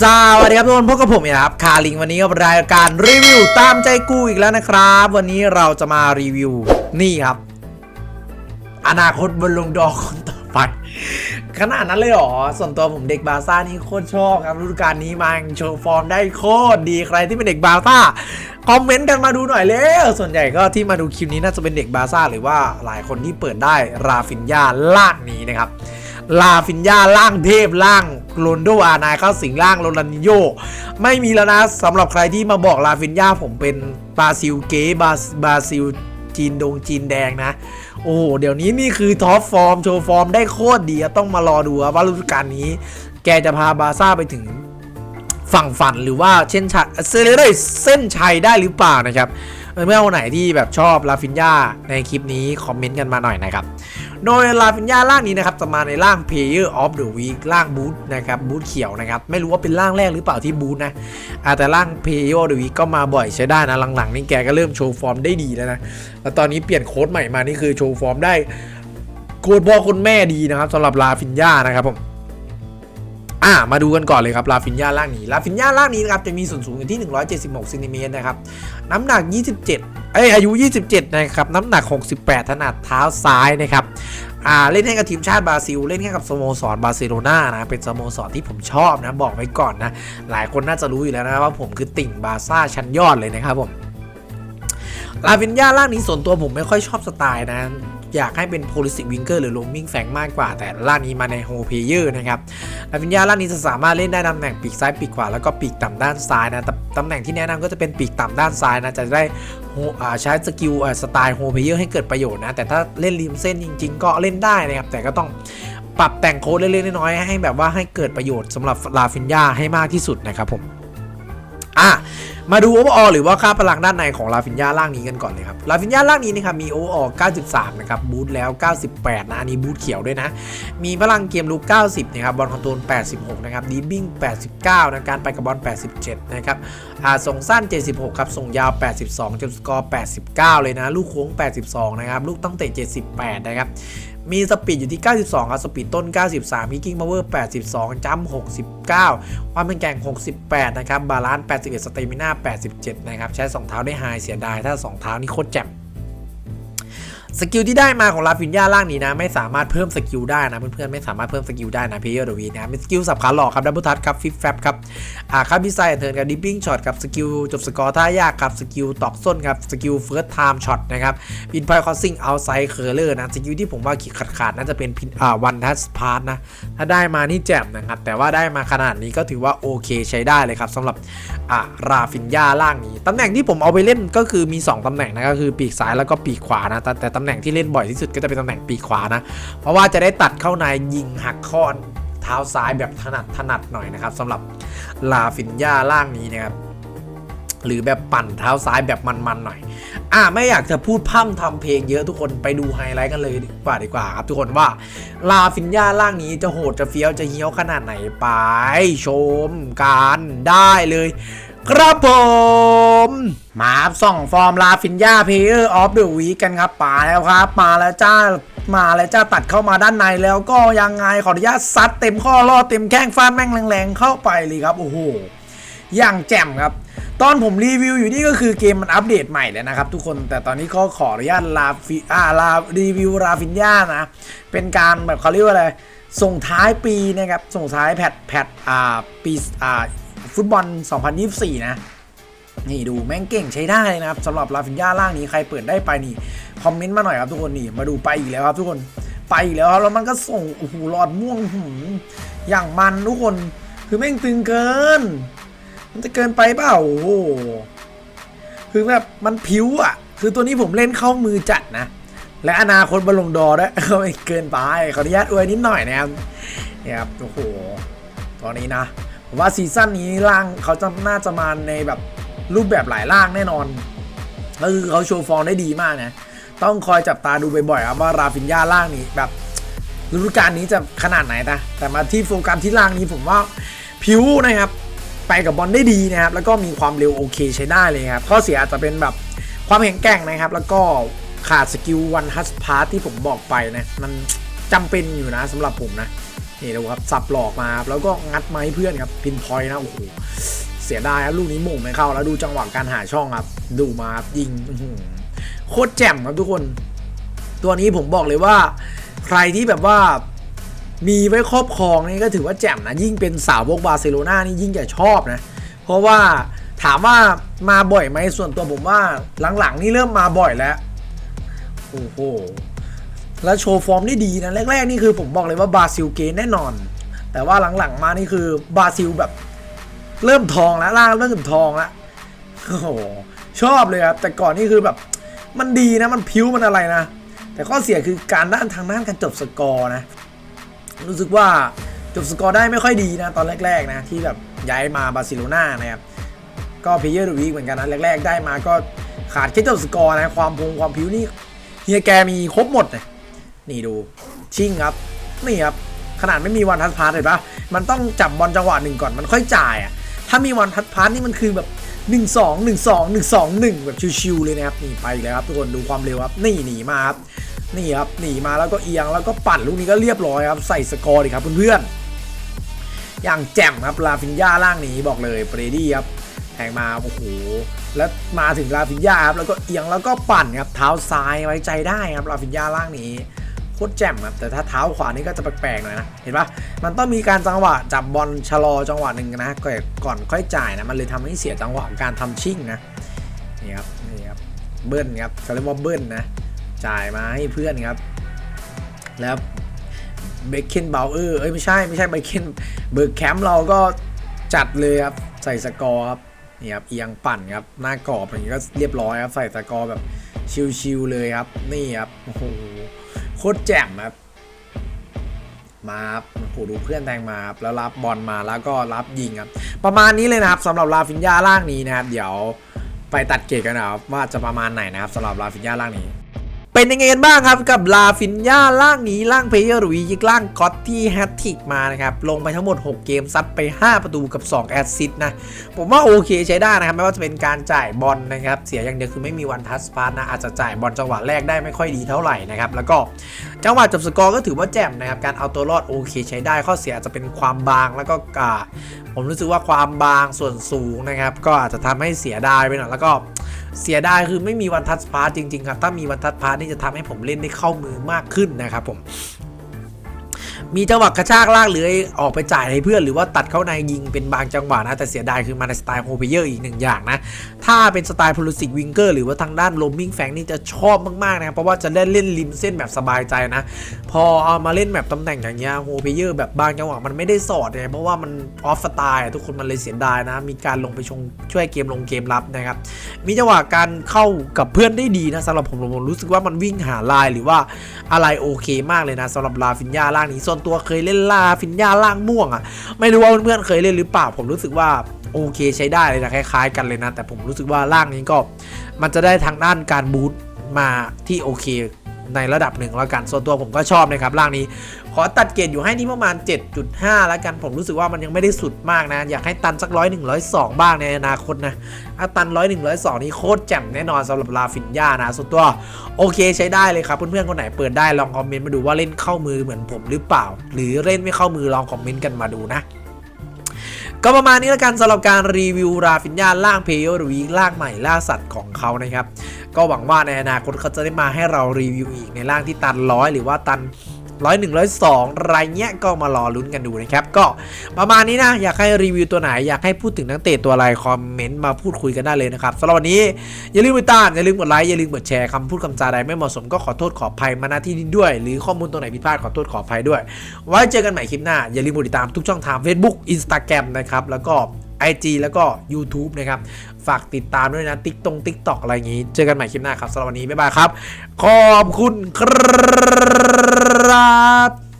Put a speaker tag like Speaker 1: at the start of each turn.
Speaker 1: สวัสดีครับทุกคนพบกับผมนะครับคาลิงวันนี้กับรายการรีวิวตามใจกูอีกแล้วนะครับ วันนี้เราจะมารีวิวนี่ครับ อนาคตบนลงดอคนต่อไปขนาดนั้นเลยเหรอส่วนตัวผมเด็กบาซ่านี่โคตรชอบครับฤดูกาลนี้มาโชว์ฟอร์มได้โคตรดีใครที่เป็นเด็กบาซ่าคอมเมนต์กันมาดูหน่อยเร็วส่วนใหญ่ก็ที่มาดูคลิปนี้น่าจะเป็นเด็กบาซ่าหรือว่าหลายคนที่เปิดได้ราฟินยาล่างนี้นะครับลาฟินยาล่างเทพล่าง โรนโดอานายเข้าสิงล่างโรนันโยไม่มีแล้วนะสำหรับใครที่มาบอกลาฟินยาผมเป็นบราซิลเก๋บราบราซิลจีนดงจีนแดงนะ โอ้โห เดี๋ยวนี้นี่คือท็อปฟอร์ม โชว์ฟอร์มได้โคตรดีต้องมารอดูว่าฤดูกาลนี้ แกจะพาบาซ่าไปถึงฝั่งฝันหรือว่าเช่นชัยเซเลได้เส้นชัยได้หรือเปล่านะครับ เมื่อวันไหนที่แบบชอบลาฟินยาในคลิปนี้คอมเมนต์กันมาหน่อยนะครับ โดยลาฟินยาร่างนี้นะครับจะมาในร่าง Player of the Week ร่างบูธนะครับบูธเขียวนะครับ ไม่รู้ว่าเป็นร่างแรกหรือเปล่าที่บูธนะอาแต่ร่าง Player of the Week ก็มาบ่อยใช้ได้นะหลังๆนี่แกก็เริ่มโชว์ฟอร์มได้ดีแล้วนะแล้วตอนนี้เปลี่ยนโค้ดใหม่มานี่คือโชว์ฟอร์มได้โค้ดพ่อคุณแม่ดีนะครับสำหรับลาฟินยานะครับผม อ่ามาดูกันก่อนเลยครับลาฟินยาร่างนี้ลาฟินยาร่างนี้นะครับจะมีส่วนสูงอยู่ที่ 176ซนติเมตรนะครับน้ำหนัก 27 เอ้ยอายุ 27 นะครับน้ำหนัก 68 ถนัดเท้าซ้ายนะครับอ่าเล่นให้กับทีมชาติบราซิล เล่นให้กับสโมสรบาร์เซโลนานะเป็นสโมสรที่ผมชอบนะบอกไว้ก่อนนะ หลายคนน่าจะรู้อยู่แล้วนะว่าผมคือติ่งบาร์ซ่าชั้นยอดเลยนะครับผมลาฟินยาร่างนี้ส่วนตัวผมไม่ค่อยชอบสไตล์นะ อยากให้เป็น p o l i c w i n g e r หรือ roaming f a n มากกว่า แต่ร่านี้มาใน h o p l a y e r นะครับลาฟินยาร่านี้จะสามารถเล่นได้ตำแหน่งปีกซ้ายปีกขวาแล้วก็ปีกต่ำด้านซ้ายนะตตำแหน่งที่แนะนำก็จะเป็นปีกต่ำด้านซ้ายนะจะได้ใช้สกิลสไตล์โฮเพเยอร์ให้เกิดประโยชน์นะแต่ถ้าเล่นริมเส้นจริง ๆ ก็เล่นได้นะครับแต่ก็ต้องปรับแต่งโค้ดเล็กๆน้อยๆให้แบบว่าให้เกิดประโยชน์สำหรับลาฟินยาให้มากที่สุดนะครับผม มาดูโอเวอร์ออหรือว่าค่าพลังด้านในของลาฟินยาร่างนี้กันก่อนเลยครับลาฟินยาร่างนี้นะครับมีโอเวอร์ออ93 นะครับบูทแล้ว 98 นะ อันนี้บูทเขียวด้วยนะ มีพลังเกมลุก90 นะครับบอลคอนโทรล86 นะครับดีบิ้ง89 นะการไปกับบอล87 นะครับอ่าส่งสั้น 76 ครับ ส่งยาว 82จนสกอร์ 89 เลยนะ ลูกโค้ง 82 นะครับลูกตั้งเตะ78 นะครับ มีสปีดอยู่ที่ 92 ครับ สปีดต้น 93 มีกิ้งพาวเวอร์ 82 จัมป์69 ความเป็นแกร่ง 68 นะครับ บาลานซ์ 81 สเตมิน่า 87 นะครับ ใช้ 2 เท้าได้ไฮเสียดาย ถ้า 2 เท้านี่โคตรแจ่ม สกิลที่ได้มาของลาฟินยาล่างนี้นะ ไม่สามารถเพิ่มสกิลได้นะ เพื่อนๆไม่สามารถเพิ่มสกิลได้นะเพย์เดอร์ดวีนะเป็นสกิลสับขาหลอกครับดับเบิลทัชครับฟิฟแฟบครับอ่าครับพิซซ่าเทิร์นกับดิปปิ้งช็อตกับสกิลจบสกอร์ท่ายากครับสกิลตอกส้นครับสกิลเฟิร์สไทม์ช็อตนะครับพินพอยคอสซิ่งเอาไซด์เคอร์เลอร์นะสกิลที่ผมว่าขีดขาดขาดๆน่าจะเป็นพินอ่าวันทัสพาร์ทนะถ้าได้มานี่แจ่มนะครับแต่ว่าได้มาขนาดนี้ก็ถือว่าโอเคใช้ได้เลยครับสำหรับอ่าราฟินยาล่างนี้ตำแหน่งที่ผมเอาไปเล่นก็คือมี 2ตำแหน่งนะก็คือปีกซ้ายแล้วก็ปีกขวานะแต่ต่ตำแหน่งที่เล่นบ่อยที่สุดก็จะเป็นตำแหน่งปีกขวานะ เพราะว่าจะได้ตัดเข้าในยิงหักข้อเท้าซ้ายแบบถนัดถนัดหน่อยนะครับสำหรับลาฟินยาล่างนี้นะครับหรือแบบปั่นเท้าซ้ายแบบมันๆหน่อย อ่าไม่อยากจะพูดพร่ำทำเพลงเยอะทุกคนไปดูไฮไลท์กันเลยดีกว่าดีกว่าครับทุกคนว่าลาฟินยาล่างนี้จะโหดจะเฟี้ยวจะเฮี้ยวขนาดไหนไปชมกันได้เลย ครับผมมาส่องฟอร์มลาฟินยาเพเยอร์ออฟเดอะวีกันครับมาแล้วครับมาแล้วจ้ามาแล้วจ้าตัดเข้ามาด้านในแล้วก็ยังไงขออนุญาตซัดเต็มข้อล่อเต็มแข้งฟาดแม่งแรงๆเข้าไปเลยครับโอ้โหอย่างแจ่มครับ ตอนผมรีวิวอยู่นี่ก็คือเกมมันอัปเดตใหม่แล้วนะครับทุกคนแต่ตอนนี้ก็ขออนุญาตลาฟิอาลารีวิวราฟินยานะ เป็นการแบบเขาเรียกว่าอะไรส่งท้ายปีนะครับส่งท้ายแพทแพทอ่าปีอ่า ฟุตบอล 2024 นะ นี่ดูแม่งเก่งใช้ได้เลยนะครับสำหรับลาฟินยาล่างนี้ใครเปิดได้ไปนี่คอมเมนต์มาหน่อยครับทุกคนนี่มาดูไปอีกแล้วครับทุกคนไปอีกแล้วครับแล้วมันก็ส่งโอ้โหหลอดม่วงหืมอย่างมันทุกคนคือแม่งตึงเกิน มันจะเกินไปเปล่าโอ้โหคือแบบมันผิวอะ คือตัวนี้ผมเล่นเข้ามือจัดนะ และอนาคตบอลลงดอร์ด้วยไม่เกินไปขออนุญาตอวยนิดหน่อยนะครับเนี่ยครับโอ้โหตอนนี้นะ ผมว่าซีซั่นนี้ร่างเขาจะน่าจะมาในแบบรูปแบบหลายร่างแน่นอนก็คือเขาโชว์ฟอร์มได้ดีมากนะ ต้องคอยจับตาดูบ่อยๆครับว่าราฟินยาล่างนี้แบบฤดูกาลนี้จะขนาดไหนนะแต่มาที่โฟกัสที่ล่างนี้ผมว่าผิวนะครับ ไปกับบอลได้ดีนะครับ แล้วก็มีความเร็วโอเคใช้ได้เลยครับข้อเสียอาจจะเป็นแบบความแข็งแกร่งนะครับ แล้วก็ขาดสกิลวันฮัสพาร์ที่ผมบอกไปนะ มันจำเป็นอยู่นะสำหรับผมนะ นี่ดูครับสับหลอกมาแล้วก็งัดไม้เพื่อนครับพินพอยนะโอ้โหเสียดายครับลูกนี้ม่งไม่เข้า แล้วดูจังหวะการหาช่องครับ ดูมาครับยิงโคตรแจ่มครับทุกคน ตัวนี้ผมบอกเลยว่า ใครที่แบบว่ามีไว้ครอบครองนี่ก็ถือว่าแจ่มนะ ยิ่งเป็นสาวกบาร์เซโลนานี่ยิ่งจะชอบนะ เพราะว่าถามว่ามาบ่อยไหมส่วนตัวผมว่าหลังๆ นี่เริ่มมาบ่อยแล้ว โอ้โห แล้วโชว์ฟอร์มได้ดีนะแรกๆนี่คือผมบอกเลยว่าบราซิลเกนแน่นอน แต่ว่าหลังๆมานี่คือบราซิลแบบ เริ่มทองแล้วล่างเริ่มทองแล้วโอ้โหชอบเลยครับแต่ก่อนนี่คือแบบมันดีนะมันพิ้วมันอะไรนะ แต่ข้อเสียคือการด้านทางด้านการจบสกอร์นะ รู้สึกว่าจบสกอร์ได้ไม่ค่อยดีนะตอนแรก ๆ นะ ที่แบบย้ายมาบาร์เซโลนานะครับก็เพเยอร์วีเหมือนกันนะแรก ๆ ได้มาก็ขาดแค่จบสกอร์นะความพงความผิวนี่เฮียแกมีครบหมดเลย นี่ดู ชิ่งครับ นี่ครับ ขนาดไม่มีวันทัดพาร์เห็นปะมันต้องจับบอลจังหวะหนึ่งก่อนมันค่อยจ่ายอะถ้ามีวันทัดพาร์นี่มันคือแบบ1 2 1 2 1 2 1 แบบชิวๆเลยนะครับนี่ไปเลยครับทุกคนดูความเร็วครับนี่หนีมาครับนี่ครับหนีมาแล้วก็เอียงแล้วก็ปั่นลูกนี้ก็เรียบร้อยครับใส่สกอร์ดีครับเพื่อนๆอย่างแจ่มครับลาฟินยาล่างหนีบอกเลยเบรดี้ครับแทงมาโอ้โหแล้วมาถึงลาฟินยาครับแล้วก็เอียงแล้วก็ปั่นครับเท้าซ้ายไว้ใจได้ครับลาฟินยาล่างนี้ ตรแจ่มครับแต่ถ้าเท้าขวานี่ก็จะแปลกๆหน่อยนะเห็นปะมันต้องมีการจังหวะจับบอลชะลอจังหวะหนึ่งนะก่อนก่อนค่อยจ่ายนะมันเลยทำให้เสียจังหวะการทำชิ่งนะนี่ครับนี่ครับเบิ้ลครับเขาเรียกว่าเบิ้ลนะจ่ายมาให้เพื่อนครับ แล้วเบคเคนเบลเออร์เอ้ยไม่ใช่ไม่ใช่เบคเคนเบิร์กแคมป์เราก็จัดเลยครับใส่สกอร์ครับนี่ครับเอียงปั่นครับหน้ากรอบอย่างนี้ก็เรียบร้อยครับใส่สกอร์แบบชิวๆเลยครับนี่ครับโอ้โห คตรแจ่มครับมาครับหูดูเพื่อนแทงมาครับแล้วรับบอลมาแล้วก็รับยิงครับ ประมาณนี้เลยนะครับสำหรับลาฟินยาล่างนี้นะครับ เดี๋ยวไปตัดเกตกันนะครับว่าจะประมาณไหนนะครับสำหรับลาฟินยาล่างนี้ เป็นยังไงกันบ้างครับกับลาฟินยาล่างนี้ล่างเพเยอร์หรือยิกล่างก็อตที่แฮตติกมานะครับลงไปทั้งหมด 6 เกมซัดไป 5 ประตูกับ 2 แอสซิสต์นะ ผมว่าโอเคใช้ได้นะครับ ไม่ว่าจะเป็นการจ่ายบอลนะครับ เสียอย่างเดียวคือไม่มีวันทัสพาสนะอาจจะจ่ายบอลจังหวะแรกได้ไม่ค่อยดีเท่าไหร่นะครับ แล้วก็จังหวะจบสกอร์ก็ถือว่าแจ่มนะครับการเอาตัวรอดโอเคใช้ได้ข้อเสียอาจจะเป็นความบางแล้วก็ผมรู้สึกว่าความบางส่วนสูงนะครับก็อาจจะทำให้เสียดายไปหน่อยแล้วก็ เสียดายคือไม่มีวันทัชพาร์จริงๆครับ ถ้ามีวันทัชพาร์นี่จะทำให้ผมเล่นได้เข้ามือมากขึ้นนะครับผม มีจังหวะกระชากลากเลื้อยออกไปจ่ายให้เพื่อนหรือว่าตัดเข้าในยิงเป็นบางจังหวะนะแต่เสียดายคือมาในสไตล์โฮเปเยอร์อีกหนึ่งอย่างนะ ถ้าเป็นสไตล์พลูสิกวิงเกอร์หรือว่าทางด้านโรมมิ่งแฟงนี่จะชอบมากๆนะเพราะว่าจะได้เล่นริมเส้นแบบสบายใจนะ พอเอามาเล่นแบบตำแหน่งอย่างเงี้ยโฮเปเยอร์แบบบางจังหวะมันไม่ได้สอดไงเพราะว่ามันออฟสไตล์ทุกคนมันเลยเสียดายนะ มีการลงไปชงช่วยเกมลงเกมรับนะครับมีจังหวะการเข้ากับเพื่อนได้ดีนะสำหรับผมผมรู้สึกว่ามันวิ่งหาลายหรือว่าอะไรโอเค มากเลยนะสำหรับลาฟินยาล่างนี้ส่วนตัวเคยเล่นลาฟินยาล่างม่วงอะ่ะ ไม่รู้ว่าเพื่อนๆเคยเล่นหรือเปล่า ผมรู้สึกว่าโอเคใช้ได้เลยนะคล้าย ๆ กันเลยนะ แต่ผมรู้สึกว่าล่างนี้ก็ มันจะได้ทางด้านการบูทมาที่โอเค ในระดับหนึ่งแล้วกันส่วนตัวผมก็ชอบนะครับร่างนี้ ขอตัดเกรดอยู่ให้ที่ประมาณ 7.5 แล้วกันผมรู้สึกว่ามันยังไม่ได้สุดมากนะ อยากให้ตันสักร้อยหนึ่งร้อยสองบ้างในอนาคตนะถ้าตันร้อยหนึ่งร้อยสองนี่โคตรแจ่มแน่นอนสำหรับลาฟินยานะส่วนตัวโอเคใช้ได้เลยครับเพื่อนๆคนไหนเปิดได้ลองคอมเมนต์มาดูว่าเล่นเข้ามือเหมือนผมหรือเปล่า หรือเล่นไม่เข้ามือลองคอมเมนต์กันมาดูนะก็ประมาณนี้แล้วกันสำหรับการรีวิวราฟินยาล่างเพย์หรือล่างใหม่ล่าสัตว์ของเขานะครับ ก็หวังว่าในอนาคตเขาจะได้มาให้เรารีวิวอีกในร่างที่ตันร้อยหรือว่าตันร้อยหนึ่งร้อยสองไรเงี้ยก็มารอลุ้นกันดูนะครับ ก็ประมาณนี้นะ อยากให้รีวิวตัวไหน อยากให้พูดถึงนักเตะตัวอะไรคอมเมนต์มาพูดคุยกันได้เลยนะครับสำหรับวันนี้ อย่าลืมไปตาม อย่าลืมกดไลค์ อย่าลืมกดแชร์คำพูดคำจาใดไม่เหมาะสมก็ขอโทษขออภัยมาณที่นี้ด้วย หรือข้อมูลตัวไหนผิดพลาดขอโทษขออภัยด้วย ไว้เจอกันใหม่คลิปหน้าอย่าลืมกดติดตามทุกช่องทาง Facebook Instagram นะครับแล้วก็ IG แล้วก็ YouTube นะครับ ฝากติดตามด้วยนะติ๊กตรงติ๊กตอกอะไรอย่างงี้ เจอกันใหม่คลิปหน้าครับสำหรับวันนี้ บ๊ายบายครับ ขอบคุณครับ